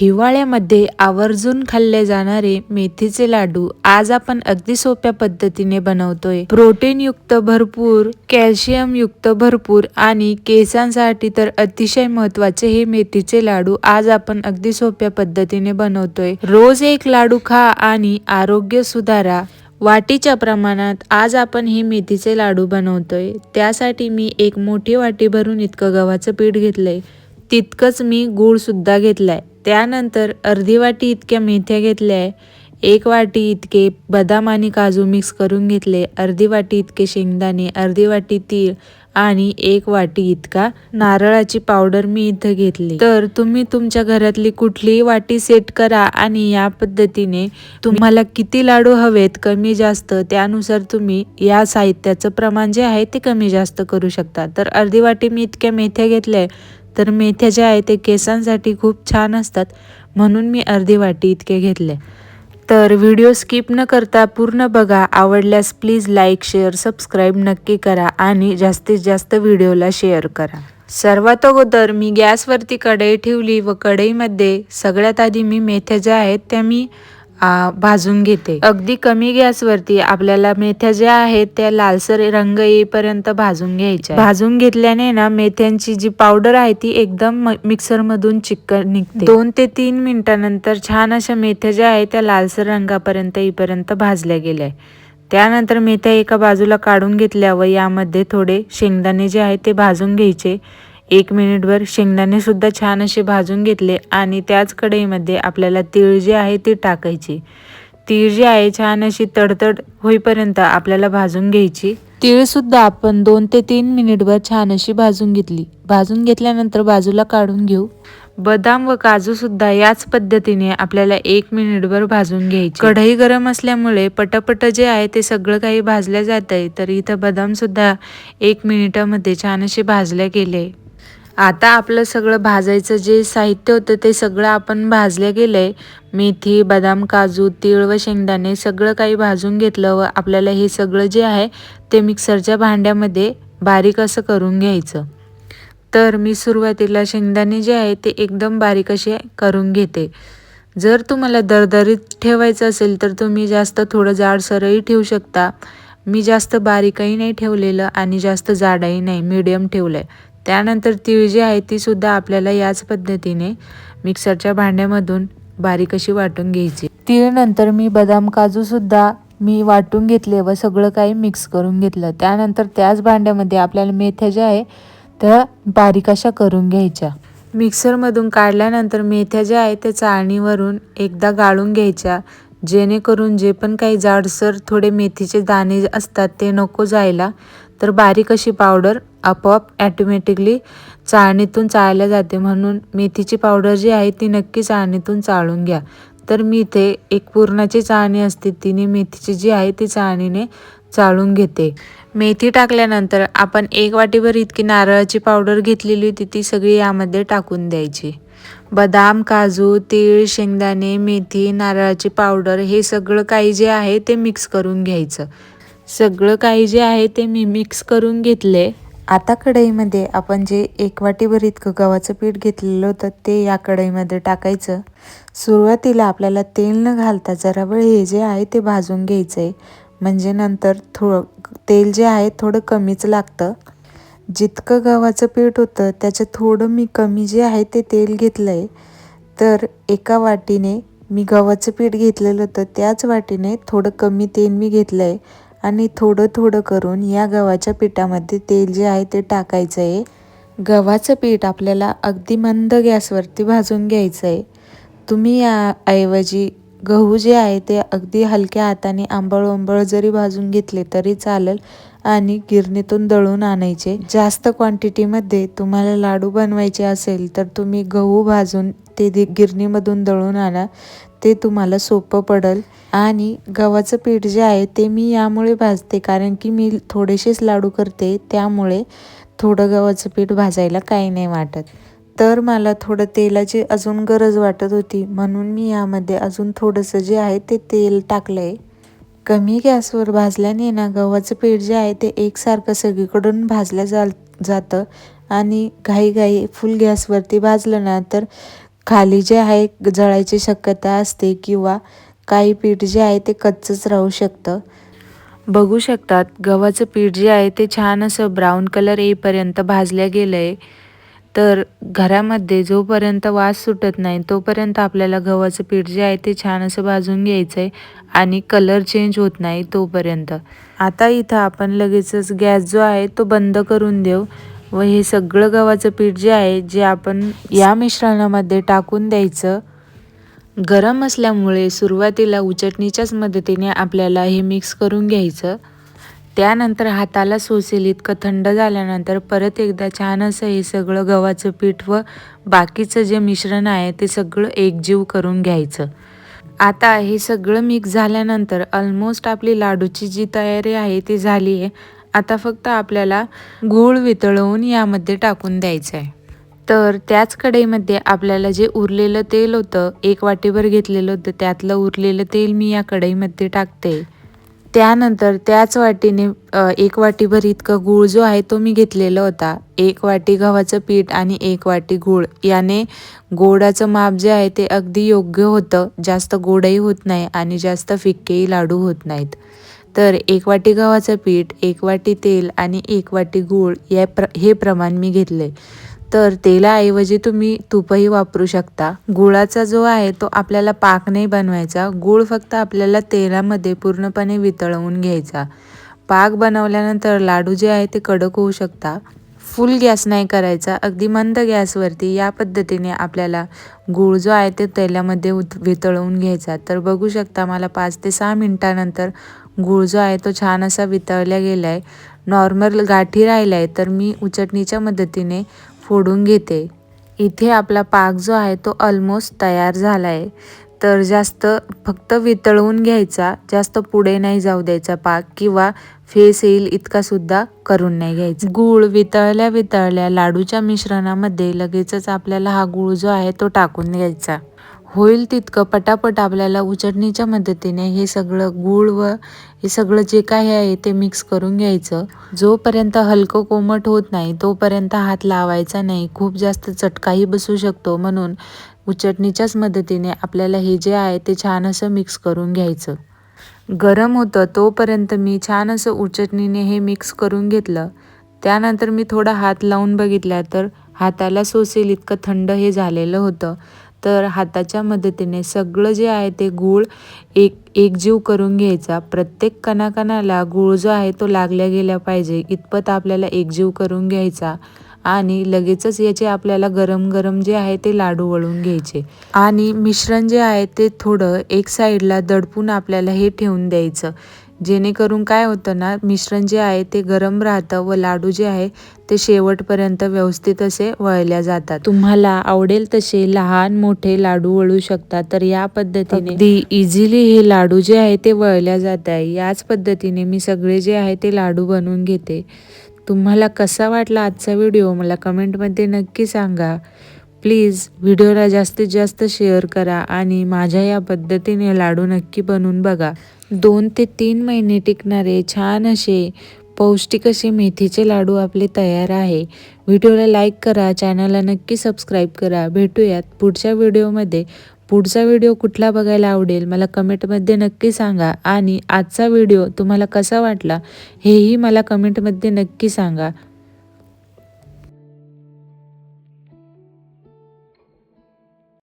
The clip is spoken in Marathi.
हिवाळ्यामध्ये आवर्जून खाल्ले जाणारे मेथीचे लाडू आज आपण अगदी सोप्या पद्धतीने बनवतोय. प्रोटीन युक्त भरपूर कॅल्शियम युक्त भरपूर आणि केसांसाठी तर अतिशय महत्त्वाचे हे मेथीचे लाडू आज आपण अगदी सोप्या पद्धतीने बनवतोय. रोज एक लाडू खा आणि आरोग्य सुधारा. वाटीच्या प्रमाणात आज आपण हे मेथीचे लाडू बनवतोय. त्यासाठी मी एक मोठी वाटी भरून इतकं गव्हाचं पीठ घेतलंय. तितकंच मी गूळ सुद्धा घेतलाय. त्यानंतर अर्धी वाटी इतक्या मेथ्या घेतल्या आहे एक वाटी इतके बदाम आणि काजू मिक्स करून घेतले अर्धी वाटी इतके शेंगदाणे अर्धी वाटी तीळ आणि एक वाटी इतका नारळाची पावडर मी इथं घेतली. तर तुम्ही तुमच्या घरातली कुठलीही वाटी सेट करा आणि या पद्धतीने तुम्हाला किती लाडू हवेत कमी जास्त त्यानुसार तुम्ही या साहित्याचं प्रमाण जे आहे ते कमी जास्त करू शकता. तर अर्धी वाटी मी इतक्या मेथ्या घेतल्या तर मेथ्या ज्या आहेत ते केसांसाठी खूप छान असतात. म्हणून मी अर्धी वाटी इतके घेतले. तर व्हिडिओ स्किप न करता पूर्ण बघा. आवडल्यास प्लीज लाईक शेअर सबस्क्राईब नक्की करा आणि जास्तीत जास्त व्हिडिओला शेअर करा. सर्वात अगोदर मी गॅसवरती कढई ठेवली व कढईमध्ये सगळ्यात आधी मी मेथ्या ज्या आहेत त्या मी भाजून घेते. अगदी कमी गॅसवरती आपल्याला मेथ्या ज्या आहेत त्या लालसर रंग येईपर्यंत भाजून घ्यायच्या भाजून घेतल्याने ना मेथ्यांची जी पावडर आहे ती एकदम मिक्सर मधून चिकन निघते. दोन ते तीन मिनिटानंतर छान अशा मेथ्या ज्या आहेत त्या लालसर रंगापर्यंत येईपर्यंत भाजल्या गेल्या त्यानंतर मेथ्या एका बाजूला काढून घेतल्या व यामध्ये थोडे शेंगदाणे जे आहेत ते भाजून घ्यायचे. एक मिनिटभर शेंगदाणेसुद्धा छान असे भाजून घेतले आणि त्याच कढईमध्ये आपल्याला तीळ जे आहे ते टाकायची. तीळ जी आहे छान अशी तडतड होईपर्यंत आपल्याला भाजून घ्यायची. तीळसुद्धा आपण दोन ते तीन मिनिटभर छान अशी भाजून घेतली. भाजून घेतल्यानंतर बाजूला काढून घेऊ. बदाम व काजूसुद्धा याच पद्धतीने आपल्याला एक मिनिटभर भाजून घ्यायची. कढई गरम असल्यामुळे पटपट जे आहे ते सगळं काही भाजलं जात आहे तर इथं बदामसुद्धा एक मिनिटामध्ये छान असे भाजले गेले. आता आपलं सगळं भाजायचं जे साहित्य होतं ते सगळं आपण भाजलं गेलं आहे मेथी बदाम काजू तीळ व शेंगदाणे सगळं काही भाजून घेतलं व आपल्याला हे सगळं जे आहे ते मिक्सरच्या भांड्यामध्ये बारीक असं करून घ्यायचं. तर मी सुरुवातीला शेंगदाणे जे आहे ते एकदम बारीक असे करून घेते. जर तुम्हाला दरदरीत ठेवायचं असेल तर तुम्ही जास्त थोडं जाडसरही ठेवू शकता. मी जास्त बारीकही नाही ठेवलेलं आणि जास्त जाडही नाही मीडियम ठेवलं आहे त्यानंतर तीळ जी आहे ती सुद्धा आपल्याला याच पद्धतीने मिक्सरच्या भांड्यामधून बारीक अशी वाटून घ्यायची. तीळ नंतर मी बदाम काजू सुद्धा मी वाटून घेतले व सगळं काही मिक्स करून घेतलं. त्यानंतर त्याच भांड्यामध्ये आपल्याला मेथ्या ज्या आहे त्या बारीक अशा करून घ्यायच्या. मिक्सरमधून काढल्यानंतर मेथ्या ज्या आहेत त्या चाळणीवरून एकदा गाळून घ्यायच्या. जेणेकरून जे पण काही जाडसर थोडे मेथीचे दाणे असतात ते नको जायला तर बारीक अशी पावडर आपोआप ॲटोमॅटिकली चाळणीतून चाळल्या जाते. म्हणून मेथीची पावडर जी आहे ती नक्की चाळणीतून चाळून घ्या. तर मी इथे एक पूर्णाची चाळणी असते तिने मेथीची जी आहे ती चाळणीने चाळून घेते. मेथी टाकल्यानंतर आपण एक वाटीभर इतकी नारळाची पावडर घेतलेली होती ती सगळी यामध्ये टाकून द्यायची. बदाम काजू तीळ शेंगदाणे मेथी नारळाची पावडर हे सगळं काही जे आहे ते मिक्स करून घ्यायचं. सगळं काही जे आहे ते मी मिक्स करून घेतले. आता कढईमध्ये आपण जे एक वाटीभर इतकं गव्हाचं पीठ घेतलेलं होतं ते या कढईमध्ये टाकायचं. सुरुवातीला आपल्याला तेल न घालता जरा वेळ हे जे आहे ते भाजून घ्यायचं आहे म्हणजे नंतर थोडं तेल जे आहे थोडं कमीच लागतं. जितकं गव्हाचं पीठ होतं त्याचं थोडं मी कमी जे आहे ते तेल घेतलं आहे तर एका वाटीने मी गव्हाचं पीठ घेतलेलं होतं त्याच वाटीने थोडं कमी तेल मी घेतलं आहे आणि थोडं थोडं करून या गव्हाच्या पिठामध्ये तेल जे आहे ते टाकायचं आहे गव्हाचं पीठ आपल्याला अगदी मंद गॅसवरती भाजून घ्यायचं आहे तुम्ही याऐवजी गहू जे आहे ते अगदी हलक्या हाताने आंबळ ओंबळ जरी भाजून घेतले तरी चालेल. आणि गिरणीतून दळून आणायचे. जास्त क्वांटिटीमध्ये तुम्हाला लाडू बनवायचे असेल तर तुम्ही गहू भाजून ते गिरणीमधून दळून आणा. ते तुम्हाला सोपं पडेल. आणि गव्हाचं पीठ जे आहे ते मी यामुळे भाजते कारण की मी थोडेसेच लाडू करते. त्यामुळे थोडं गव्हाचं पीठ भाजायला काही नाही वाटत. तर मला थोडं तेलाची अजून गरज वाटत होती. म्हणून मी यामध्ये अजून थोडंसं जे आहे ते तेल टाकलं आहे कमी गॅसवर भाजल्याने ना गव्हाचं पीठ जे आहे ते एकसारखं सगळीकडून भाजलं जा जातं. आणि घाई घाई फुल गॅसवरती भाजलं ना तर खाली जे आहे जळायची शक्यता असते किंवा काही पीठ जे आहे ते कच्चंच राहू शकतं. बघू शकतात गव्हाचं पीठ जे आहे ते छान असं ब्राऊन कलर येईपर्यंत भाजलं गेलं आहे तर घरामध्ये जोपर्यंत वास सुटत नाही तोपर्यंत आपल्याला गव्हाचं पीठ जे आहे ते छान असं भाजून घ्यायचं आहे आणि कलर चेंज होत नाही तोपर्यंत. आता इथं आपण लगेचच गॅस जो आहे तो बंद करून देऊ व हे सगळं गव्हाचं पीठ जे आहे जे आपण या मिश्रणामध्ये टाकून द्यायचं. गरम असल्यामुळे सुरुवातीला उचटणीच्याच मदतीने आपल्याला हे मिक्स करून घ्यायचं. त्यानंतर हाताला सोसेल इतकं थंड झाल्यानंतर परत एकदा छान असं हे सगळं गव्हाचं पीठ व बाकीचं जे मिश्रण आहे ते सगळं एकजीव करून घ्यायचं. आता हे सगळं मिक्स झाल्यानंतर ऑलमोस्ट आपली लाडूची जी तयारी आहे ती झाली आहे. आता फक्त आपल्याला गूळ वितळवून यामध्ये टाकून द्यायचं आहे. तर त्याच कढईमध्ये आपल्याला जे उरलेलं तेल होतं एक वाटीभर घेतलेलं होतं त्यातलं उरलेलं तेल मी या कढईमध्ये टाकते. त्यानंतर त्याच वाटीने एक वाटीभर इतकं गूळ जो आहे तो मी घेतलेला होता. एक वाटी गव्हाचं पीठ आणि एक वाटी गूळ. याने गोडाचं माप जे आहे ते अगदी योग्य होतं. जास्त गोडही होत नाही आणि जास्त फिक्केही लाडू होत नाहीत. तर एक वाटी गव्हाचं पीठ एक वाटी तेल आणि एक वाटी गूळ या प्र हे प्रमाण मी घेतले तर तेलाऐवजी तुम्ही तूपही वापरू शकता. गुळाचा जो आहे तो आपल्याला पाक नाही बनवायचा. गूळ फक्त आपल्याला तेलामध्ये पूर्णपणे वितळवून घ्यायचा. पाक बनवल्यानंतर लाडू जे आहे ते कडक होऊ शकता. फुल गॅस नाही करायचा. अगदी मंद गॅसवरती या पद्धतीने आपल्याला गूळ जो आहे ते तेलामध्ये उत वितळवून घ्यायचा. तर बघू शकता मला पाच ते सहा मिनटानंतर गूळ जो आहे तो छान असा वितळल्या गेला आहे नॉर्मल गाठी राहिला आहे तर मी उचटणीच्या मदतीने फोडून घेते. इथे आपला पाक जो आहे तो ऑलमोस्ट तयार झाला आहे तर जास्त फक्त वितळवून घ्यायचा जास्त पुढे नाही जाऊ द्यायचा पाक किंवा फेस येईल इतका सुद्धा करून नाही घ्यायचा. गूळ वितळल्या वितळल्या लाडूच्या मिश्रणामध्ये लगेचच आपल्याला हा गूळ जो आहे तो टाकून घ्यायचा. होईल तितकं पटापट आपल्याला उचटणीच्या मदतीने हे सगळं गूळ व हे सगळं जे काही आहे ते मिक्स करून घ्यायचं. जोपर्यंत हलकं कोमट होत नाही तोपर्यंत हात लावायचा नाही. खूप जास्त चटकाही बसू शकतो म्हणून उचटणीच्याच मदतीने आपल्याला हे जे आहे ते छान असं मिक्स करून घ्यायचं. गरम होतं तोपर्यंत मी छान असं उचटणीने हे मिक्स करून घेतलं. त्यानंतर मी थोडा हात लावून बघितला तर हाताला सोसेल इतकं थंड हे झालेलं होतं. तर हाताच्या मदतीने सगळं जे आहे ते गूळ एक एकजीव करून घ्यायचा. प्रत्येक कणाकणाला गूळ जो आहे तो लागल्या गेला पाहिजे. इतपत आपल्याला एकजीव करून घ्यायचा आणि लगेचच याचे आपल्याला गरम गरम जे आहे ते लाडू वळून घ्यायचे. आणि मिश्रण जे आहे ते थोडं एक साईडला दडपून आपल्याला हे ठेवून द्यायचं. जेणेकरून काय होतं ना मिश्रण जे आहे ते गरम राहतं व लाडू जे आहे ते शेवटपर्यंत व्यवस्थित असे वळल्या जातात. तुम्हाला आवडेल तसे लहान मोठे लाडू वळू शकतात तर या पद्धतीने अगदी इझिली हे लाडू जे आहे ते वळल्या जात आहे. याच पद्धतीने मी सगळे जे आहे ते लाडू बनवून घेते. तुम्हाला कसा वाटला आजचा व्हिडिओ मला कमेंटमध्ये नक्की सांगा. प्लीज व्हिडिओला जास्तीत जास्त शेअर करा आणि माझ्या या पद्धतीने लाडू नक्की बनवून बघा. दोन ते तीन महिने टिकणारे छान असे पौष्टिक असे मेथीचे लाडू आपले तयार आहे. व्हिडिओला लाईक करा चॅनलला नक्की सबस्क्राईब करा. भेटूयात पुढच्या व्हिडिओमध्ये. पुढचा व्हिडिओ कुठला बघायला आवडेल मला कमेंटमध्ये नक्की सांगा. आणि आजचा व्हिडिओ तुम्हाला कसा वाटला हेही मला कमेंटमध्ये नक्की सांगा.